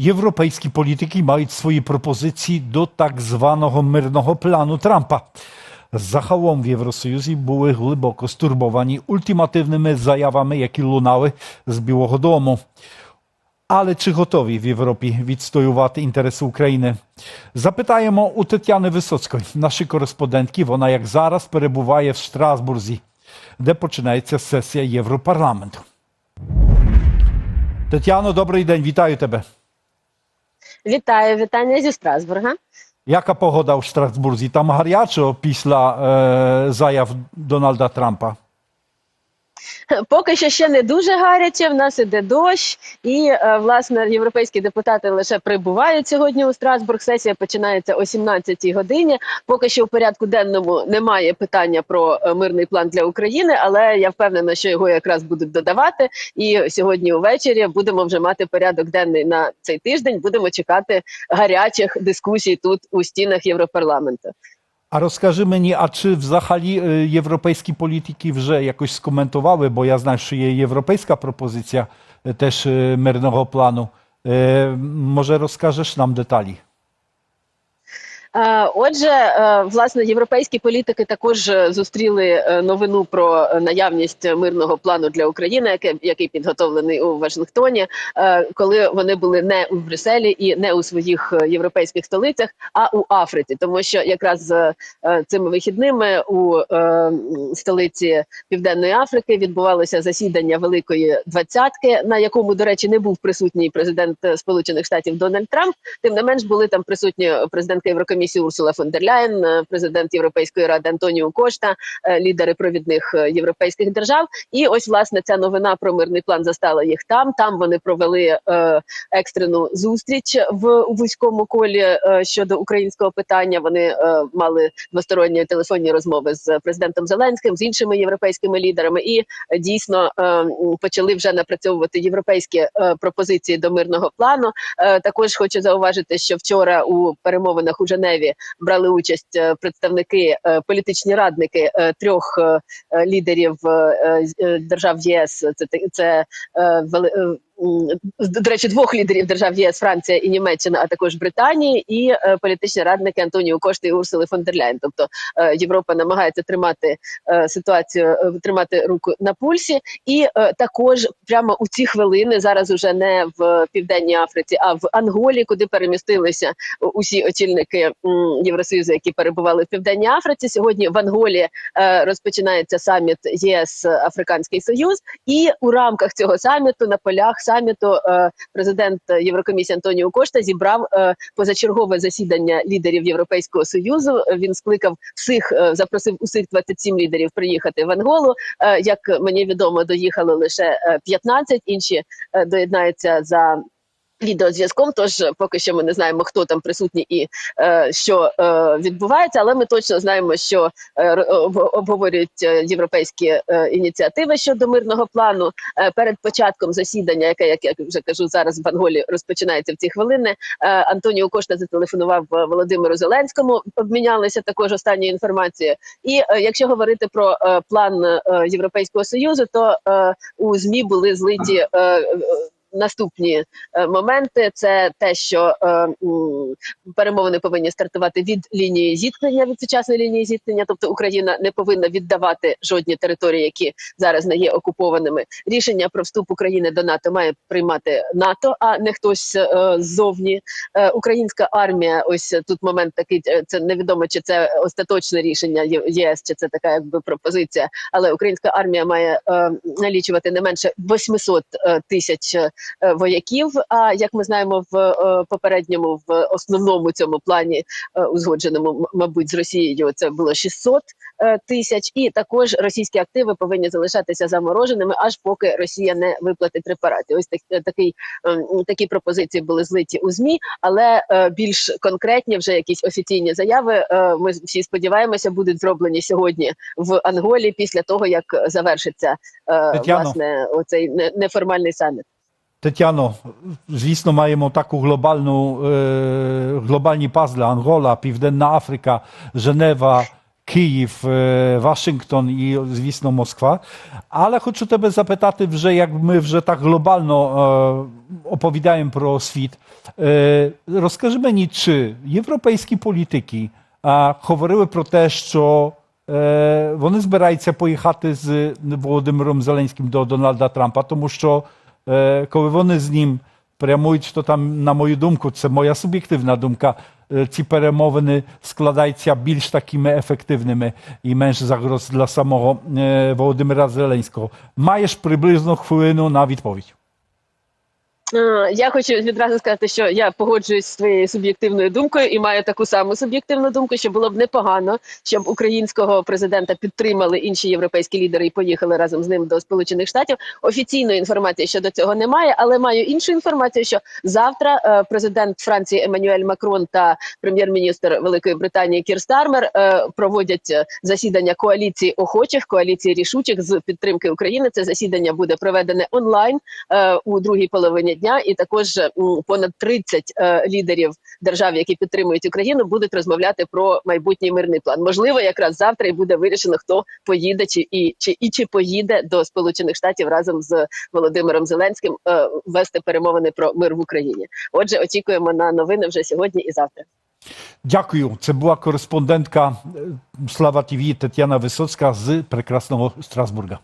Європейські політики мають свої пропозиції до так званого мирного плану Трампа. Загалом в Євросоюзі були глибоко стурбовані ультимативними заявами, які лунали з Білого Дому. Але чи готові в Європі відстоювати інтереси України? Запитаємо у Тетяни Висоцької, нашої кореспондентки. Вона як зараз перебуває в Страсбурзі, де починається сесія Європарламенту. Тетяно, добрий день, вітаю тебе. Вітаю, вітання зі Страсбурга. Яка погода в Страсбурзі? Там гарячо після е, заяв Дональда Трампа. Поки що ще не дуже гаряче. В нас іде дощ, і е, власне європейські депутати лише прибувають сьогодні у Страсбург. Сесія починається о 17-й годині. Поки що в порядку денному немає питання про е, мирний план для України, але я впевнена, що його якраз будуть додавати. І сьогодні увечері будемо вже мати порядок денний на цей тиждень. Будемо чекати гарячих дискусій тут у стінах Європарламенту. А розкажи мені, а чи взагалі е, європейські політики вже якось скоментували, бо я знаю, що є європейська пропозиція е, теж е, мирного плану. Е, Може, розкажеш нам деталі? Е, Отже, е, власне, європейські політики також е, зустріли е, новину про наявність мирного плану для України, який підготовлений у Вашингтоні, коли вони були не у Брюсселі і не у своїх європейських столицях, а у Африці, тому що якраз цими вихідними у столиці Південної Африки відбувалося засідання Великої двадцятки, на якому, до речі, не був присутній президент Сполучених Штатів Дональд Трамп. Тим не менш були там присутні президентка Єврокомісії Урсула фон дер Ляєн, е, президент Європейської ради Антоніо Кошта, е, лідери провідних е, європейських держав. І ось власне ця новина про мирний план застала їх там. Там вони провели екстрену зустріч в вузькому колі щодо українського питання. Вони мали двосторонні телефонні розмови з президентом Зеленським, з іншими європейськими лідерами, і дійсно почали вже напрацьовувати європейські пропозиції до мирного плану. Також хочу зауважити, що вчора у перемовинах у Женеві брали участь е, представники, е, політичні радники е, трьох лідерів держав ЄС. Це це до речі, двох лідерів держав ЄС, Франція і Німеччина, а також Британії, і е, політичні радники Антоніо Кошти і Урсули фон дер Ляєн. Тобто е, Європа намагається тримати е, ситуацію, тримати руку на пульсі, і також прямо у ці хвилини зараз уже не в південній Африці, а в Анголі, куди перемістилися усі очільники Євросоюзу, які перебували в південній Африці. Сьогодні в Анголі розпочинається саміт ЄС Африканський Союз, і у рамках цього саміту на полях саміту е, президент Єврокомісії Антоніо Кошта зібрав е, позачергове засідання лідерів Європейського союзу. Він скликав всіх, е, запросив усіх 27 лідерів приїхати в Анголу. Як мені відомо, доїхали лише е, 15, інші доєднаються за. Відеозв'язком, тож поки що ми не знаємо, хто там присутній і е, що е, відбувається, але ми точно знаємо, що е, об- обговорюють е, європейські е, ініціативи щодо мирного плану. Е, перед початком засідання, яке як я вже кажу зараз в Анголі розпочинається в ці хвилини. Е, Антоніо Кошта зателефонував е, Володимиру Зеленському. Обмінялися також останньою інформацією. І е, якщо говорити про е, план е, Європейського союзу, то е, у змі були злиті. Е, е, Наступні е, моменти це те, що е, перемовини повинні стартувати від лінії зіткнення від сучасної лінії зіткнення, тобто Україна не повинна віддавати жодні території, які зараз не є окупованими. Рішення про вступ України до НАТО має приймати НАТО, а не хтось е, ззовні. Українська армія. Ось тут момент такий. Це невідомо, чи це остаточне рішення ЄС, чи це така якби пропозиція. Але українська армія має налічувати не менше 800 е, тисяч вояків. А як ми знаємо, в е, попередньому в основному цьому плані е, узгодженому, мабуть, з Росією, це було 600 е, тисяч. І також російські активи повинні залишатися замороженими, аж поки Росія не виплатить репарації. Ось так, е, такий ем, такі пропозиції були злиті у змі, але е, більш конкретні вже якісь офіційні заяви. е, Ми всі сподіваємося, будуть зроблені сьогодні в Анголі після того, як завершиться е, Тетяно. власне оцей неформальний саміт. Тетяно, звісно, маємо таку глобальну, е, глобальні пазли Ангола, Південна Африка, Женева, Київ, е, Вашингтон і, звісно, Москва. Але хочу тебе запитати, вже як ми вже так глобально е, оповідаємо про світ. Е, розкажи мені, чи європейські політики е, говорили про те, що е, вони збираються поїхати з Володимиром Зеленським до Дональда Трампа, тому що е, коли вони з ним прямують, то там, на мою думку, це моя суб'єктивна думка. е, Ці перемовини складаються більш такими ефективними і менш загроз для самого е, Володимира Зеленського. Маєш приблизно хвилину на відповідь. Е, Я хочу відразу сказати, що я погоджуюсь з твоєю суб'єктивною думкою і маю таку саму суб'єктивну думку, що було б непогано, щоб українського президента підтримали інші європейські лідери і поїхали разом з ним до Сполучених Штатів. Офіційної інформації щодо цього немає, але маю іншу інформацію, що завтра е, президент Франції Еммануель Макрон та прем'єр-міністр Великої Британії Кір Стармер е, проводять засідання коаліції охочих, коаліції рішучих з підтримки України. Це засідання буде проведене онлайн у другій половині дня, і також понад 30 е, лідерів держав, які підтримують Україну, будуть розмовляти про майбутній мирний план. Можливо, якраз завтра і буде вирішено, хто поїде чи і чи і чи поїде до Сполучених Штатів разом з Володимиром Зеленським е, вести перемовини про мир в Україні. Отже, очікуємо на новини вже сьогодні і завтра. Дякую. Це була кореспондентка е, Слава ТВ Тетяна Висоцька з прекрасного Страсбурга.